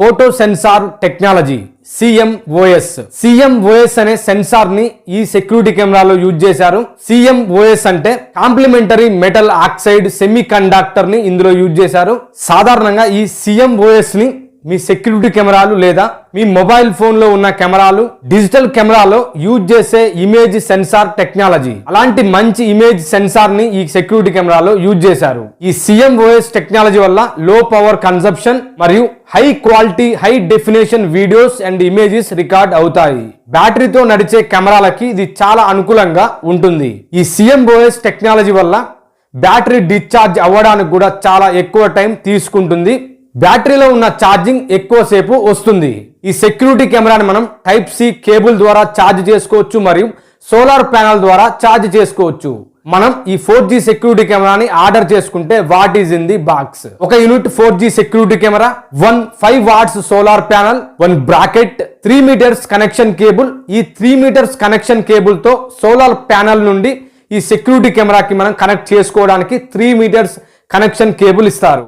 Photo sensor technology CMOS CMOS అనే సెన్సార్ని ఈ సెక్యూరిటీ కెమెరాలో యూజ్ చేశారు. సిఎంఓఎస్ అంటే కాంప్లిమెంటరీ మెటల్ ఆక్సైడ్ సెమీ కండక్టర్ని ఇందులో యూజ్ చేశారు. సాధారణంగా ఈ సిఎంఓఎస్ని మీ సెక్యూరిటీ కెమెరాలు లేదా మీ మొబైల్ ఫోన్లో ఉన్న కెమెరాలు డిజిటల్ కెమెరాలో యూజ్ చేసే ఇమేజ్ సెన్సార్ టెక్నాలజీ. అలాంటి మంచి ఇమేజ్ సెన్సార్ని ఈ సెక్యూరిటీ కెమెరాలో యూజ్ చేశారు. ఈ సిఎంఓఎస్ టెక్నాలజీ వల్ల లో పవర్ కన్సప్షన్ మరియు high quality high definition videos and images record అవుతాయి. బ్యాటరీతో నడిచే కెమెరాలకి ఇది చాలా అనుకూలంగా ఉంటుంది. ఈ సిఎంఓఎస్ టెక్నాలజీ వల్ల బ్యాటరీ డిశ్చార్జ్ అవ్వడానికి కూడా చాలా ఎక్కువ టైం తీసుకుంటుంది. బ్యాటరీలో ఉన్న ఛార్జింగ్ ఎక్కువసేపు వస్తుంది. ఈ సెక్యూరిటీ కెమెరాని మనం టైప్ సి కేబుల్ ద్వారా ఛార్జ్ చేసుకోవచ్చు మరియు సోలార్ ప్యానల్ ద్వారా ఛార్జ్ చేసుకోవచ్చు. మనం ఈ ఫోర్ జీ సెక్యూరిటీ కెమెరాని ఆర్డర్ చేసుకుంటే what is in the box? ఒక unit four G security camera one five watts solar panel one bracket three metres connection cable. ఈ త్రీ మీటర్స్ కనెక్షన్ కేబుల్తో solar panel నుండి ఈ సెక్యూరిటీ కెమెరాకి మనం connect చేసుకోవడానికి త్రీ మీటర్స్ కనెక్షన్ కేబుల్ ఇస్తారు.